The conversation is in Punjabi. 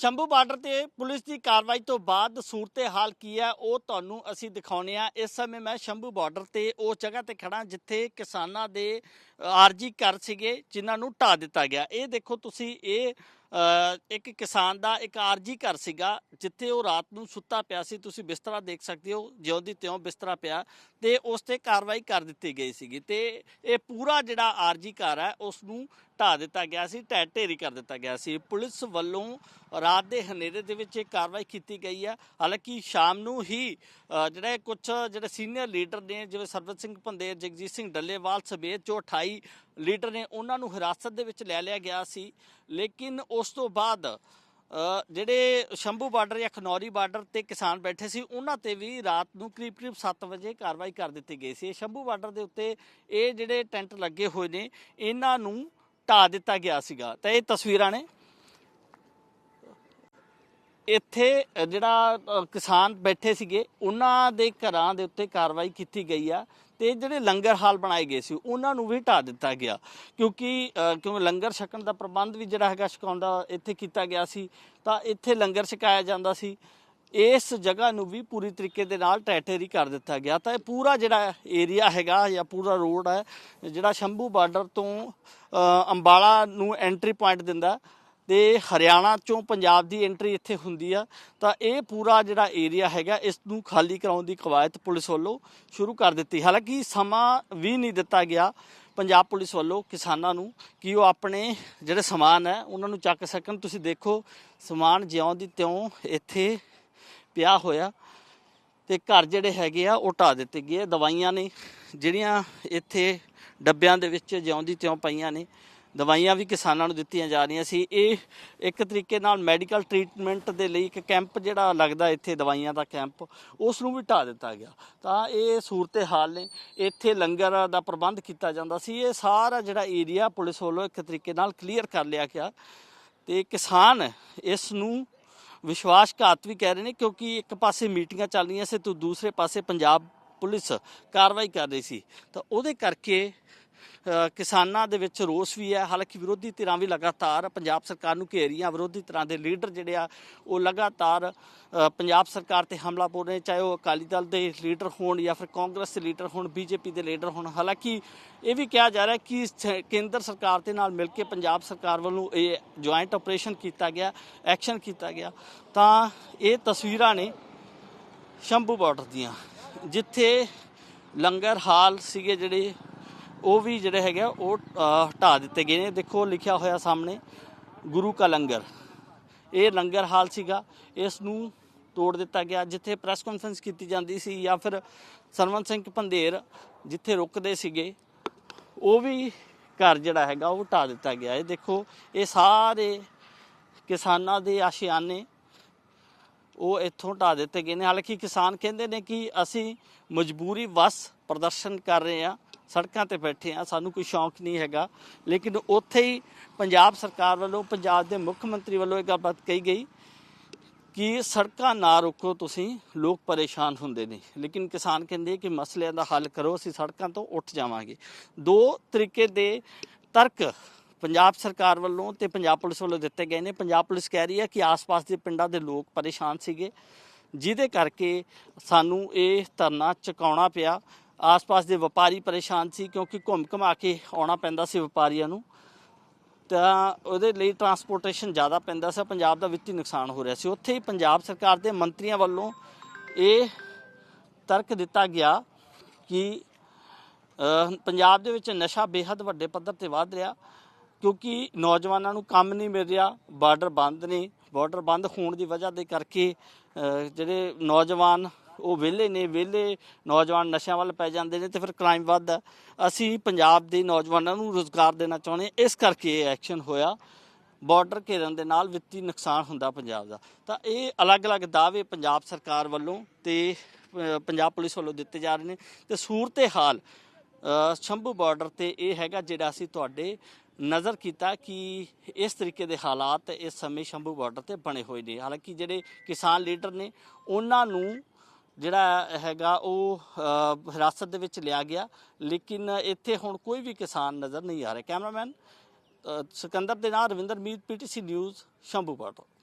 ਸ਼ੰਭੂ ਬਾਰਡਰ ਤੇ ਪੁਲਿਸ ਦੀ ਕਾਰਵਾਈ ਤੋਂ ਬਾਅਦ ਸੂਰਤੇ ਹਾਲ ਕੀ ਹੈ, ਉਹ ਤੁਹਾਨੂੰ ਅਸੀਂ ਦਿਖਾਉਨੇ ਆ ਇਸ ਸਮੇਂ ਮੈਂ ਸ਼ੰਭੂ ਬਾਰਡਰ ਤੇ ਉਹ ਜਗ੍ਹਾ ਤੇ ਖੜਾ ਜਿੱਥੇ ਕਿਸਾਨਾਂ ਦੇ ਆਰਜੀ ਘਰ ਸੀਗੇ, ਜਿਨ੍ਹਾਂ ਨੂੰ ਢਾ ਦਿੱਤਾ ਗਿਆ। ਇਹ ਦੇਖੋ ਤੁਸੀਂ, ਇਹ ਇੱਕ ਕਿਸਾਨ ਦਾ ਇੱਕ ਆਰਜੀ ਘਰ ਸੀਗਾ, ਜਿੱਥੇ ਉਹ ਰਾਤ ਨੂੰ ਸੁੱਤਾ ਪਿਆ ਸੀ। ਤੁਸੀਂ ਬਿਸਤਰਾ ਦੇਖ ਸਕਦੇ ਹੋ ਜਿਉਂ ਦੀ ਤਿਉਂ ਬਿਸਤਰਾ ਪਿਆ ਤੇ ਉਸ ਤੇ ਕਾਰਵਾਈ ਕਰ ਦਿੱਤੀ ਗਈ ਸੀਗੀ। ਤੇ ਇਹ ਪੂਰਾ ਜਿਹੜਾ ਆਰਜੀ ਘਰ ਹੈ, ਉਸ ਨੂੰ ਢਾ ਦਿੱਤਾ ਗਿਆ ਸੀ, ਢਹਿ ਢੇਰੀ ਕਰ ਦਿੱਤਾ ਗਿਆ ਸੀ। ਪੁਲਿਸ ਵੱਲੋਂ ਰਾਤ ਦੇ ਹਨੇਰੇ ਦੇ ਵਿੱਚ ਇਹ ਕਾਰਵਾਈ ਕੀਤੀ ਗਈ ਹੈ। ਹਾਲਾਂਕਿ ਸ਼ਾਮ ਨੂੰ ਹੀ ਜਿਹੜੇ ਕੁਝ ਜਿਹੜੇ ਸੀਨੀਅਰ ਲੀਡਰ ਨੇ, ਜਿਵੇਂ ਸਰਬਤ ਸਿੰਘ ਭੰਦੇ, ਜਗਜੀਤ ਸਿੰਘ ਡੱਲੇਵਾਲ ਸਮੇਤ ਜੋ 28 ਲੀਡਰ ਨੇ, ਉਹਨਾਂ ਨੂੰ ਹਿਰਾਸਤ ਦੇ ਵਿੱਚ ਲੈ ਲਿਆ ਗਿਆ ਸੀ। ਲੇਕਿਨ ਉਸ ਤੋਂ ਬਾਅਦ ਜਿਹੜੇ ਸ਼ੰਭੂ ਬਾਰਡਰ ਜਾਂ ਖਨੌਰੀ ਬਾਰਡਰ ਤੇ ਕਿਸਾਨ ਬੈਠੇ ਸੀ, ਉਹਨਾਂ ਤੇ ਵੀ ਰਾਤ ਨੂੰ ਕਰੀਬ ਕਰੀਬ 7 ਵਜੇ ਕਾਰਵਾਈ ਕਰ ਦਿੱਤੀ ਗਈ ਸੀ। ਇਹ ਸ਼ੰਭੂ ਬਾਰਡਰ ਦੇ ਉੱਤੇ ਇਹ ਜਿਹੜੇ ਟੈਂਟ ਲੱਗੇ ਹੋਏ ਨੇ, ਇਹਨਾਂ ਨੂੰ ਢਾ ਦਿੱਤਾ ਗਿਆ ਸੀਗਾ। ਤਾਂ ਇਹ ਤਸਵੀਰਾਂ ਨੇ। ਇੱਥੇ ਜਿਹੜਾ ਕਿਸਾਨ ਬੈਠੇ ਸੀਗੇ ਉਹਨਾਂ ਦੇ ਘਰਾਂ ਦੇ ਉੱਤੇ ਕਾਰਵਾਈ ਕੀਤੀ ਗਈ ਆ ਤੇ ਜਿਹੜੇ ਲੰਗਰ ਹਾਲ ਬਣਾਏ ਗਏ ਸੀ ਉਹਨਾਂ ਨੂੰ ਵੀ ਢਾ ਦਿੱਤਾ ਗਿਆ। ਕਿਉਂਕਿ ਅ, ਕਿਉਂਕਿ ਲੰਗਰ ਛਕਣ ਦਾ ਪ੍ਰਬੰਧ ਵੀ ਜਿਹੜਾ ਹੈਗਾ ਛਕਾਉਂਦਾ ਇੱਥੇ ਕੀਤਾ ਗਿਆ ਸੀ ਤਾਂ ਇੱਥੇ ਲੰਗਰ ਛਕਾਇਆ ਜਾਂਦਾ ਸੀ। ਇਸ ਜਗ੍ਹਾ ਨੂੰ ਵੀ ਪੂਰੀ ਤਰੀਕੇ ਦੇ ਨਾਲ ਟੈਟੇਰੀ ਕਰ ਦਿੱਤਾ ਗਿਆ ਤਾਂ ਇਹ ਪੂਰਾ ਜਿਹੜਾ ਏਰੀਆ ਹੈਗਾ ਜਾਂ ਪੂਰਾ ਰੋਡ ਹੈ, ਜਿਹੜਾ ਸ਼ੰਭੂ ਬਾਰਡਰ ਤੋਂ ਅੰਬਾਲਾ ਨੂੰ ਐਂਟਰੀ ਪੁਆਇੰਟ ਦਿੰਦਾ ਤੇ ਹਰਿਆਣਾ ਚੋਂ ਪੰਜਾਬ ਦੀ ਐਂਟਰੀ ਇੱਥੇ ਹੁੰਦੀ ਆ ਤਾਂ ਇਹ ਪੂਰਾ ਜਿਹੜਾ ਏਰੀਆ ਹੈਗਾ, ਇਸ ਨੂੰ ਖਾਲੀ ਕਰਾਉਣ ਦੀ ਕਵਾਇਤ ਪੁਲਿਸ ਵੱਲੋਂ ਸ਼ੁਰੂ ਕਰ ਦਿੱਤੀ। ਹਾਲਾਂਕਿ ਸਮਾਂ ਵੀ ਨਹੀਂ ਦਿੱਤਾ ਗਿਆ ਪੰਜਾਬ ਪੁਲਿਸ ਵੱਲੋਂ ਕਿਸਾਨਾਂ ਨੂੰ ਕਿ ਉਹ ਆਪਣੇ ਜਿਹੜੇ ਸਮਾਨ ਹੈ, ਉਹਨਾਂ ਨੂੰ ਚੱਕ ਸਕਣ। ਤੁਸੀਂ ਦੇਖੋ, ਸਮਾਨ ਜਿਉਂ ਦੀ ਤਿਉਂ ਇੱਥੇ ਪਿਆ ਹੋਇਆ ਤੇ ਘਰ ਜਿਹੜੇ ਹੈਗੇ ਆ ਉਹ ਢਾ ਦਿੱਤੇ ਗਏ ਦਵਾਈਆਂ ਨੇ, ਜਿਹੜੀਆਂ ਇੱਥੇ ਡੱਬਿਆਂ ਦੇ ਵਿੱਚ ਜਿਉਂਦੀ ਤਿਉਂ ਪਈਆਂ ਨੇ, ਦਵਾਈਆਂ ਵੀ ਕਿਸਾਨਾਂ ਨੂੰ ਦਿੱਤੀਆਂ ਜਾ ਰਹੀਆਂ ਸੀ। ਇਹ ਇੱਕ ਤਰੀਕੇ ਨਾਲ ਮੈਡੀਕਲ ਟ੍ਰੀਟਮੈਂਟ ਦੇ ਲਈ ਇੱਕ ਕੈਂਪ ਜਿਹੜਾ ਲੱਗਦਾ ਇੱਥੇ ਦਵਾਈਆਂ ਦਾ ਕੈਂਪ, ਉਸ ਨੂੰ ਵੀ ਢਾ ਦਿੱਤਾ ਗਿਆ। ਤਾਂ ਇਹ ਸੂਰਤੇ ਹਾਲ ਨੇ, ਇੱਥੇ ਲੰਗਰ ਦਾ ਪ੍ਰਬੰਧ ਕੀਤਾ ਜਾਂਦਾ ਸੀ। ਇਹ ਸਾਰਾ ਜਿਹੜਾ ਏਰੀਆ ਪੁਲਿਸ ਵੱਲੋਂ ਇੱਕ ਤਰੀਕੇ ਨਾਲ ਕਲੀਅਰ ਕਰ ਲਿਆ ਗਿਆ ਤੇ ਕਿਸਾਨ ਇਸ ਨੂੰ ਵਿਸ਼ਵਾਸਘਾਤ ਵੀ ਕਹਿ ਰਹੇ ਨੇ ਕਿਉਂਕਿ ਇੱਕ ਪਾਸੇ ਮੀਟਿੰਗਾਂ ਚੱਲ ਰਹੀਆਂ ਸੀ ਤੇ ਦੂਸਰੇ ਪਾਸੇ ਪੰਜਾਬ ਪੁਲਿਸ ਕਾਰਵਾਈ ਕਰ ਰਹੀ ਸੀ। ਤਾਂ ਉਹਦੇ ਕਰਕੇ ਕਿਸਾਨਾਂ ਦੇ ਵਿੱਚ ਰੋਸ ਵੀ ਹੈ। ਹਾਲਾਂਕਿ ਵਿਰੋਧੀ ਧਿਰਾਂ ਵੀ ਲਗਾਤਾਰ ਪੰਜਾਬ ਸਰਕਾਰ ਨੂੰ ਘੇਰ ਰਹੀਆਂ ਵਿਰੋਧੀ ਧਿਰਾਂ ਦੇ ਲੀਡਰ ਜਿਹੜੇ ਆ, ਉਹ ਲਗਾਤਾਰ ਪੰਜਾਬ ਸਰਕਾਰ ਤੇ ਹਮਲਾ ਬੋਲ ਰਹੇ ਚਾਹੇ ਉਹ ਅਕਾਲੀ ਦਲ ਦੇ ਲੀਡਰ ਹੋਣ ਜਾਂ ਫਿਰ ਕਾਂਗਰਸ ਦੇ ਲੀਡਰ ਹੋਣ, ਬੀਜੇਪੀ ਦੇ ਲੀਡਰ ਹੋਣ। ਹਾਲਾਂਕਿ ਇਹ ਵੀ ਕਿਹਾ ਜਾ ਰਿਹਾ ਕਿ ਕੇਂਦਰ ਸਰਕਾਰ ਦੇ ਨਾਲ ਮਿਲ ਕੇ ਪੰਜਾਬ ਸਰਕਾਰ ਵੱਲੋਂ ਇਹ ਜੁਆਇੰਟ ਆਪਰੇਸ਼ਨ ਕੀਤਾ ਗਿਆ ਐਕਸ਼ਨ ਕੀਤਾ ਗਿਆ। ਤਾਂ ਇਹ ਤਸਵੀਰਾਂ ਨੇ ਸ਼ੰਭੂ ਬਾਰਡਰ ਦੀਆਂ, ਜਿੱਥੇ ਲੰਗਰ ਹਾਲ ਸੀਗੇ ਜਿਹੜੇ ਉਹ ਵੀ ਜਿਹੜੇ ਹੈਗੇ ਆ, ਉਹ ਅ, ਢਾਹ ਦਿੱਤੇ ਗਏ ਨੇ। ਦੇਖੋ ਲਿਖਿਆ ਹੋਇਆ ਸਾਹਮਣੇ ਗੁਰੂ ਕਾ ਲੰਗਰ। ਇਹ ਲੰਗਰ ਹਾਲ ਸੀਗਾ। ਇਸ ਨੂੰ ਤੋੜ ਦਿੱਤਾ ਗਿਆ। ਜਿੱਥੇ ਪ੍ਰੈਸ ਕਾਨਫਰੰਸ ਕੀਤੀ ਜਾਂਦੀ ਸੀ ਜਾਂ ਫਿਰ ਸਰਵਨ ਸਿੰਘ ਪੰਧੇਰ ਜਿੱਥੇ ਰੁਕਦੇ ਸੀਗੇ ਉਹ ਵੀ ਘਰ ਜਿਹੜਾ ਹੈਗਾ ਉਹ ਢਾਹ ਦਿੱਤਾ ਗਿਆ। ਇਹ ਦੇਖੋ ਇਹ ਸਾਰੇ ਕਿਸਾਨਾਂ ਦੇ ਆਸ਼ਿਆਨੇ ਉਹ ਇੱਥੋਂ ਢਾ ਦਿੱਤੇ ਗਏ ਨੇ। ਹਾਲਾਂਕਿ ਕਿਸਾਨ ਕਹਿੰਦੇ ਨੇ ਕਿ ਅਸੀਂ ਮਜਬੂਰੀ ਵਸ ਪ੍ਰਦਰਸ਼ਨ ਕਰ ਰਹੇ ਆ ਸੜਕਾਂ ਤੇ ਬੈਠੇ ਆ, ਸਾਨੂੰ ਕੋਈ ਸ਼ੌਂਕ ਨਹੀਂ ਹੈਗਾ। ਲੇਕਿਨ ਉੱਥੇ ਹੀ ਪੰਜਾਬ ਸਰਕਾਰ ਵੱਲੋਂ, ਪੰਜਾਬ ਦੇ ਮੁੱਖ ਮੰਤਰੀ ਵੱਲੋਂ ਇਹ ਗੱਲਬਾਤ ਕਹੀ ਗਈ ਕਿ ਸੜਕਾਂ ਨਾ ਰੋਕੋ, ਤੁਸੀਂ ਲੋਕ ਪਰੇਸ਼ਾਨ ਹੁੰਦੇ ਨੇ। ਲੇਕਿਨ ਕਿਸਾਨ ਕਹਿੰਦੇ ਕਿ ਮਸਲਿਆਂ ਦਾ ਹੱਲ ਕਰੋ, ਅਸੀਂ ਸੜਕਾਂ ਤੋਂ ਉੱਠ ਜਾਵਾਂਗੇ। ਦੋ ਤਰੀਕੇ ਦੇ ਤਰਕ ਪੰਜਾਬ ਸਰਕਾਰ ਵੱਲੋਂ ਤੇ ਪੰਜਾਬ ਪੁਲਿਸ ਵੱਲੋਂ ਦਿੱਤੇ ਗਏ ਨੇ। ਪੰਜਾਬ ਪੁਲਿਸ ਕਹਿ ਰਹੀ ਹੈ ਕਿ ਆਸ-ਪਾਸ ਦੇ ਪਿੰਡਾਂ ਦੇ ਲੋਕ ਪਰੇਸ਼ਾਨ ਸੀਗੇ, ਜਿਹਦੇ ਕਰਕੇ ਸਾਨੂੰ ਇਹ ਧਰਨਾ ਚੁਕਾਉਣਾ ਪਿਆ। ਆਸ-ਪਾਸ ਦੇ ਵਪਾਰੀ ਪਰੇਸ਼ਾਨ ਸੀ ਕਿਉਂਕਿ ਘੁੰਮ ਘਮਾ ਕੇ ਆਉਣਾ ਪੈਂਦਾ ਸੀ ਵਪਾਰੀਆਂ ਨੂੰ। ਤਾਂ ਉਹਦੇ ਲਈ ਟਰਾਂਸਪੋਰਟੇਸ਼ਨ ਜ਼ਿਆਦਾ ਪੈਂਦਾ ਸੀ, ਪੰਜਾਬ ਦਾ ਵਿੱਤੀ ਨੁਕਸਾਨ ਹੋ ਰਿਹਾ ਸੀ। ਉੱਥੇ ਹੀ ਪੰਜਾਬ ਸਰਕਾਰ ਦੇ ਮੰਤਰੀਆਂ ਵੱਲੋਂ ਇਹ ਤਰਕ ਦਿੱਤਾ ਗਿਆ ਕਿ ਪੰਜਾਬ ਦੇ ਵਿੱਚ ਨਸ਼ਾ ਬੇਹੱਦ ਵੱਡੇ ਪੱਧਰ ਤੇ ਵੱਧ ਰਿਹਾ ਕਿਉਂਕਿ ਨੌਜਵਾਨਾਂ ਨੂੰ ਕੰਮ ਨਹੀਂ ਮਿਲ ਰਿਹਾ, ਬਾਰਡਰ ਬੰਦ ਨੇ, ਬਾਰਡਰ ਬੰਦ ਹੋਣ ਦੀ ਵਜ੍ਹਾ ਦੇ ਕਰਕੇ ਜਿਹੜੇ ਨੌਜਵਾਨ ਉਹ ਵਿਹਲੇ ਨੇ, ਵਿਹਲੇ ਨੌਜਵਾਨ ਨਸ਼ਿਆਂ ਵੱਲ ਪੈ ਜਾਂਦੇ ਨੇ ਤੇ ਫਿਰ ਕ੍ਰਾਈਮ ਵੱਧਦਾ। ਅਸੀਂ ਪੰਜਾਬ ਦੇ ਨੌਜਵਾਨਾਂ ਨੂੰ ਰੋਜ਼ਗਾਰ ਦੇਣਾ ਚਾਹੁੰਦੇ ਹਾਂ। ਇਸ ਕਰਕੇ ਇਹ ਐਕਸ਼ਨ ਹੋਇਆ। ਬਾਰਡਰ ਘੇਰਨ ਦੇ ਨਾਲ ਵਿੱਤੀ ਨੁਕਸਾਨ ਹੁੰਦਾ ਪੰਜਾਬ ਦਾ। ਤਾਂ ਇਹ ਅਲੱਗ-ਅਲੱਗ ਦਾਅਵੇ ਪੰਜਾਬ ਸਰਕਾਰ ਵੱਲੋਂ ਤੇ ਪੰਜਾਬ ਪੁਲਿਸ ਵੱਲੋਂ ਦਿੱਤੇ ਜਾ ਰਹੇ ਨੇ। ਤੇ ਸੂਰਤੇ ਹਾਲ ਸ਼ੰਭੂ ਬਾਰਡਰ ਤੇ ਇਹ ਹੈਗਾ ਜਿਹੜਾ ਅਸੀਂ ਤੁਹਾਡੇ ਨਜ਼ਰ ਕੀਤਾ ਕਿ ਇਸ ਤਰੀਕੇ ਦੇ ਹਾਲਾਤ ਇਸ ਸਮੇਂ ਸ਼ੰਭੂ ਬਾਰਡਰ ਤੇ ਬਣੇ ਹੋਏ ਨੇ। ਹਾਲਾਂਕਿ ਜਿਹੜੇ ਕਿਸਾਨ ਲੀਡਰ ਨੇ, ਉਹਨਾਂ ਨੂੰ ਜਿਹੜਾ ਹੈਗਾ ਉਹ ਹਿਰਾਸਤ ਦੇ ਵਿੱਚ ਲਿਆ ਗਿਆ। ਲੇਕਿਨ ਇੱਥੇ ਹੁਣ ਕੋਈ ਵੀ ਕਿਸਾਨ ਨਜ਼ਰ ਨਹੀਂ ਆ ਰਿਹਾ। ਕੈਮਰਾਮੈਨ ਸਿਕੰਦਰ ਦੇ ਨਾਲ Ravinder Meet, PTC news Shambhu border